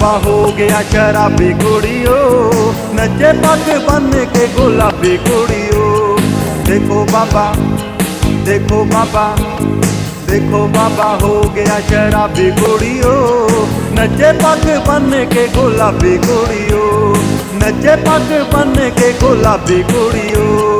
लंबा हो गया शराबी कुड़ियो, नचे पग बन के गुलाबी कुड़ियो। देखो बाबा देखो बाबा देखो बाबा हो गया शराबी कुड़ियो, नचे पग बन के गुलाबी कुड़ियो, नचे पग बन के गुलाबी कुड़ियो।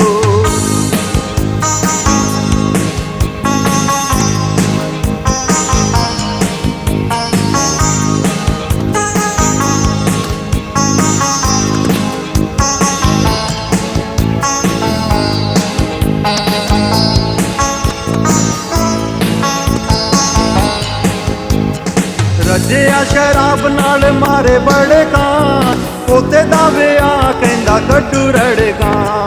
ਰੱਜਿਆ ਸ਼ਰਾਬ ਨਾਲ ਮਾਰੇ ਬੜੇ ਕਾਂ ਪੋਤੇ ਦਾ ਵਿਆਹ ਕਹਿੰਦਾ ਕੱਟੂ ਰੜਕਾਂ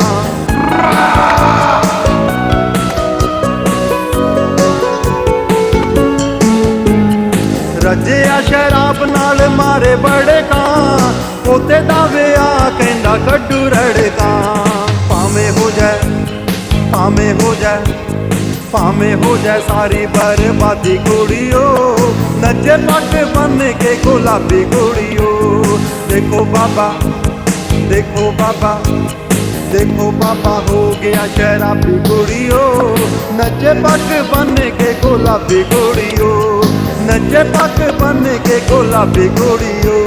ਰੱਜਿਆ ਸ਼ਰਾਬ ਨਾਲ ਮਾਰੇ ਬੜੇ ਕਾਂ ਪੋਤੇ ਦਾ ਵਿਆਹ ਕਹਿੰਦਾ ਕੱਟੂ ਰੜਕਾਂ ਭਾਵੇਂ ਹੋ ਜਾਏ ਭਾਵੇਂ ਹੋ ਜਾਏ पामे हो जाए सारी बर्बादी गोड़ियो नचे नट बन के गुलाबी गोड़ियो देखो बाबा देखो बाबा देखो बाबा हो गया शराबी गोड़ियो नचे पक बन के गुलाबी गोड़ियो नचे पक बन के गुलाबी गोड़ियो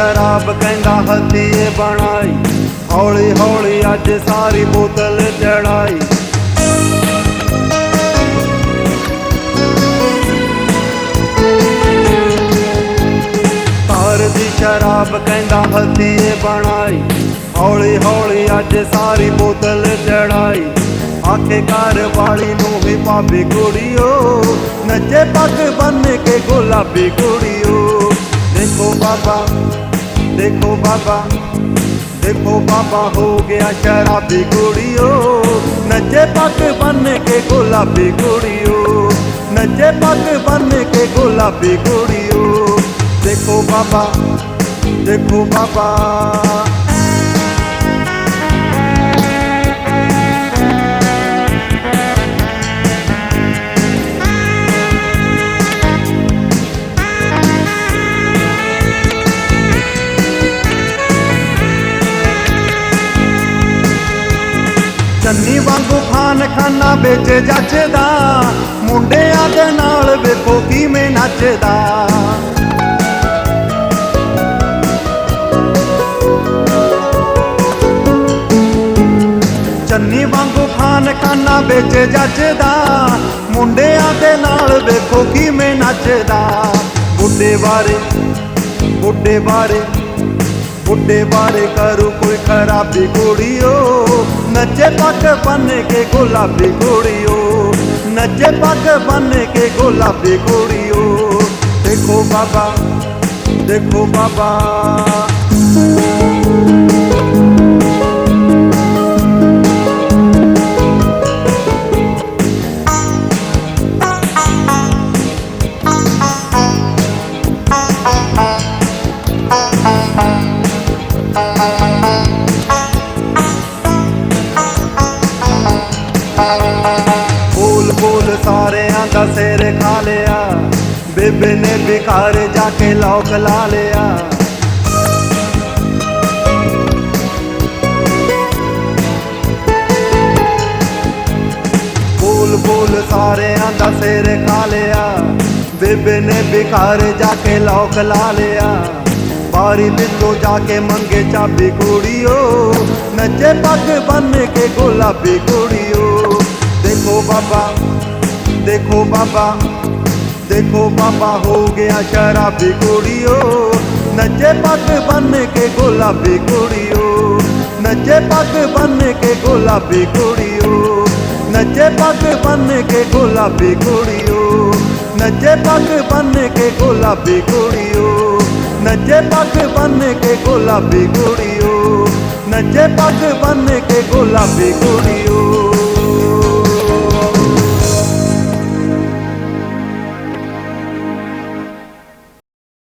ਸ਼ਰਾਬ ਕਹਿੰਦਾ ਹੱਥੀਏ ਬਣਾਈ। ਹੌਲੀ ਹੌਲੀ ਅੱਜ ਸਾਰੀ ਬੋਤਲ ਚੜਾਈ ਘਰ ਦੀ ਸ਼ਰਾਬ ਕਹਿੰਦਾ ਹੱਥੀਏ ਬਣਾਈ। ਹੌਲੀ ਹੌਲੀ ਅੱਜ ਸਾਰੀ ਬੋਤਲ ਚੜਾਈ ਆਖੇ ਘਰ ਵਾਲੀ ਨੂੰ ਵੀ ਭਾਬੀ ਕੁੜੀਓ, ਨੱਚੇ ਪੱਗ ਬੰਨ ਕੇ ਗੁਲਾਬੀ ਕੁੜੀਓ। ਦੇਖੋ ਬਾਬਾ देखो बाबा देखो बाबा हो गया शराबी गुड़ियो। नचे पग बन के गुलाबी गुड़ियो, नचे पग बन के गुलाबी गुड़ियो। देखो बाबा देखो बाबा। ਖਾਨ ਖਾਨਾ ਵਿੱਚ ਜੱਜਦਾ ਮੁੰਡਿਆਂ ਦੇ ਨਾਲ ਵੇਖੋ ਕਿਵੇਂ ਨੱਚਦਾ ਚੰਨੀ ਵਾਂਗੂ ਖਾਨ ਖਾਨਾ ਵਿੱਚ ਜੱਜਦਾ ਮੁੰਡਿਆਂ ਦੇ ਨਾਲ ਵੇਖੋ ਕਿਵੇਂ ਨੱਚਦਾ ਬੁੱਢੇ ਬਾਰੇ ਬੁੱਢੇ ਬਾਰੇ मुंडे बारे करू कोई खराबी कुड़ियो नचे पग बन के गुलाबी कुड़ियो नचे पग बन के गुलाबी कुड़ियो देखो बाबा देखो बाबा। ਬੋਲ ਬੋਲ ਸਾਰਿਆਂ ਦਾ ਸਿਰ ਖਾ ਲਿਆ। ਬੇਬੇ ਨੇ ਬਿਕਾਰ ਜਾ ਕੇ ਲੋਕ ਲਾ ਲਿਆ। ਬੋਲ ਬੋਲ ਸਾਰਿਆਂ ਦਾ ਸਿਰ ਖਾ ਲਿਆ। ਬੇਬੇ ਨੇ ਬਿਕਾਰ ਜਾ ਕੇ ਲੋਕ ਲਾ ਲਿਆ। ਬਾਰੀ ਵਿੱਚੋਂ ਜਾ ਕੇ ਮੰਗੇ ਚਾਬੀ ਕੁੜੀਓ। ਨੱਚੇ ਪੱਗ ਬੰਨ ਕੇ ਗੁਲਾਬੀ ਕੁੜੀਓ। बाबा, देखो बाबा देखो बाबा, हो गया शराबी कुड़ियो नचे पग बन के गुलाबी कुड़ियो नचे पग बन के गुलाबी कुड़ियो नचे पग बन के गुलाबी कुड़ियो नचे पग बन के गुलाबी कुड़ियो नचे पग बन के गुलाबी कुड़ियो नचे पग बन के गुलाबी कुड़ियो